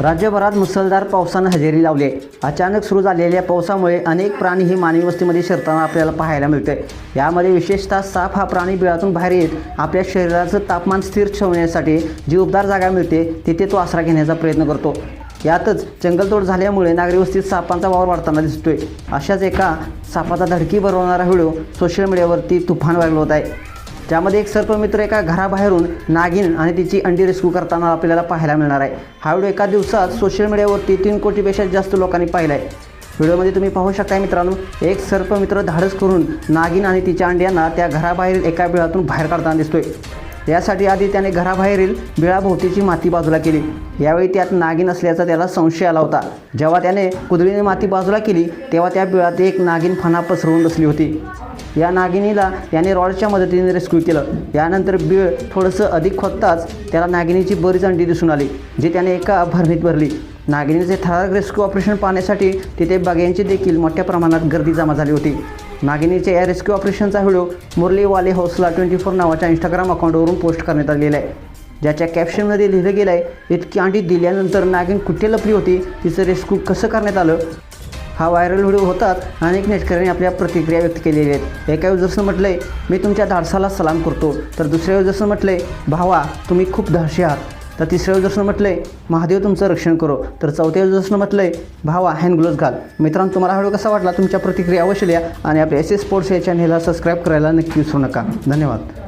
राज्यभरात मुसळधार पावसानं हजेरी लावली आहे. अचानक सुरू झालेल्या पावसामुळे अनेक प्राणी ही मानवी वस्तीमध्ये शिरताना आपल्याला पाहायला मिळते यामध्ये विशेषतः साप हा प्राणी बिळातून बाहेर येत आपल्या शरीराचं तापमान स्थिर ठेवण्यासाठी जी उबदार जागा मिळते तिथे तो आसरा घेण्याचा प्रयत्न करतो. यातच जंगलतोड झाल्यामुळे नागरी वस्तीत सापांचा वावर वाढताना दिसतोय. अशाच एका सापाचा धडकी भरवणारा व्हिडिओ सोशल मीडियावरती तुफान व्हायरल होत आहे. ज्यामध्ये एक सर्पमित्र एका घराबाहेरून नागिन आणि तिची अंडी रेस्क्यू करताना आपल्याला पाहायला मिळणार आहे. हा व्हिडिओ एका दिवसात सोशल मीडियावरती तीन कोटीपेक्षा जास्त लोकांनी पाहिला आहे व्हिडिओमध्ये तुम्ही पाहू शकता मित्रांनो एक सर्पमित्र धाडस करून नागिन आणि तिच्या अंड्यांना त्या घराबाहेर एका बिळातून बाहेर काढताना दिसतोय. यासाठी आधी त्याने घराबाहेरील बिळाभोवतीची माती बाजूला केली. यावेळी त्यात नागिन असल्याचा त्याला संशय आला होता. जेव्हा त्याने कुदळीने माती बाजूला केली तेव्हा त्या बिळात एक नागिन फणा पसरवून बसली होती. या नागिनीला याने रॉडच्या मदतीने रेस्क्यू केलं. यानंतर बीळ थोडंसं अधिक खोदताच त्याला नागिनीची बरीच अंडी दिसून आली जी त्याने एका भरणीत भरली. नागिनीचे थरार रेस्क्यू ऑपरेशन पाहण्यासाठी तिथे बघ्यांची देखील मोठ्या प्रमाणात गर्दी जमा झाली होती. नागिनीचे या रेस्क्यू ऑपरेशनचा व्हिडिओ मुरली वाले हौसला ट्वेंटी फोर नावाच्या इंस्टाग्राम अकाउंटवरून पोस्ट करण्यात आलेला आहे. ज्याच्या कॅप्शनमध्ये लिहिलं गेलं आहे इतकी अंडी दिल्यानंतर नागिन कुठे लपली होती? तिचं रेस्क्यू कसं करण्यात आलं? हा व्हायरल व्हिडिओ होताच अनेक नेटकऱ्यांनी आपल्या प्रतिक्रिया व्यक्त केलेल्या आहेत. एका युजर्सनं म्हटलं आहे मी तुमच्या धाडसाला सलाम करतो. तर दुसऱ्या युजर्सनं म्हटलं आहे भावा तुम्ही खूप धाडशी आहात. तर तिसऱ्या युजर्सनं म्हटलं आहे महादेव तुमचं रक्षण करो. तर चौथ्या युजर्सनं म्हटलं आहे भावा हँड ग्लोव्ज घाल. मित्रांनो तुम्हाला हा व्हिडिओ कसा वाटला? तुमच्या प्रतिक्रिया अवश्य लिहा आणि आपल्या एस एस स्पोर्ट्स या चॅनलला सबस्क्राईब करायला नक्की विसरू नका. धन्यवाद.